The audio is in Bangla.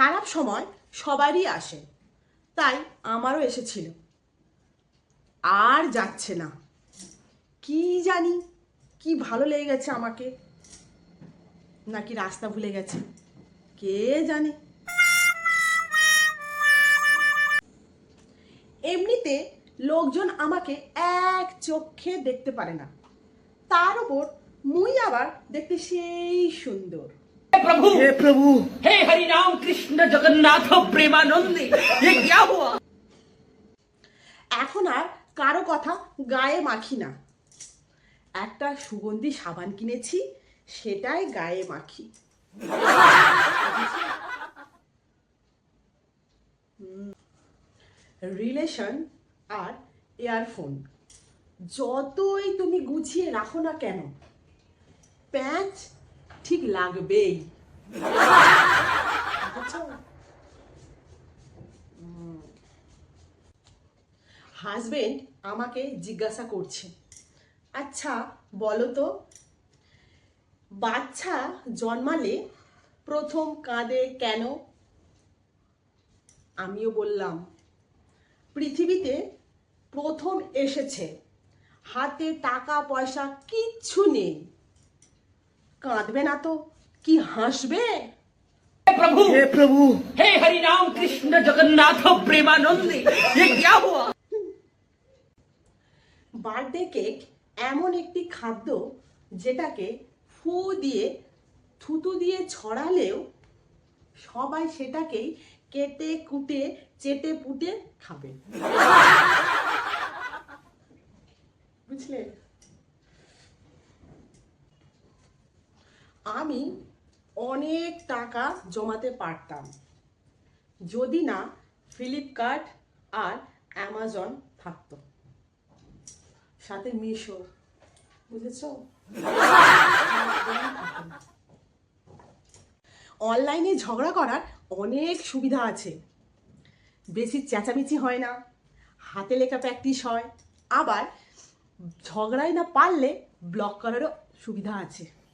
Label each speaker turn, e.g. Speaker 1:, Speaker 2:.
Speaker 1: খারাপ সময় সবারই আসে। তাই আমারও এসেছিল। আর যাচ্ছে না। কি জানি, কি ভালো লেগে গেছে আমাকে। নাকি রাস্তা ভুলে গেছে, কে জানে। এমনিতে লোকজন আমাকে এক চোখে দেখতে পারে না। তার উপর মুই আবার দেখতে সেই সুন্দর।
Speaker 2: प्रभु
Speaker 3: हे प्रभु
Speaker 2: हे हरि राम कृष्ण जगन्नाथ प्रेमानंदी ये क्या हुआ
Speaker 1: এখন আর কারো কথা গায়ে মাখি না একটা সুগন্ধি সাবান কিনেছি সেটাই গায়ে মাখি রিলেশন আর ইয়ারফোন যতই তুমি গুছিয়ে রাখো না কেন প্যাঁচ ঠিক লাগবেই? হাজবেন্ড আমাকে জিজ্ঞাসা করছে আচ্ছা বলো তো, বাচ্চা জন্মালে প্রথম কাঁদে কেন আমিও বললাম, পৃথিবীতে প্রথম এসেছে, হাতে টাকা পয়সা কিচ্ছু নেই কাঁদবে না তো কি হাসবে
Speaker 2: हे प्रभु
Speaker 3: हे प्रभु
Speaker 2: हे हरि राम कृष्ण जगन्नाथ प्रेमानंदी ये क्या हुआ
Speaker 1: বার্থডে কেক এমন একটি খাদ্য যেটাকে ফু দিয়ে থুতু দিয়ে ছড়ালেও সবাই সেটাকেই কেটে কুটে চেটে পুটে খাবে বুঝলে আমি অনেক টাকা জমাতে পারতাম। যদি না ফ্লিপকার্ট আর অ্যামাজন থাকতো। সাথে মিশো, বুঝেছ? অনলাইনে ঝগড়া করার অনেক সুবিধা আছে। বেশি চেঁচামেচি হয় না, হাতে লেখা প্র্যাকটিস হয়। আবার ঝগড়াই না পারলে ব্লক করারও সুবিধা আছে।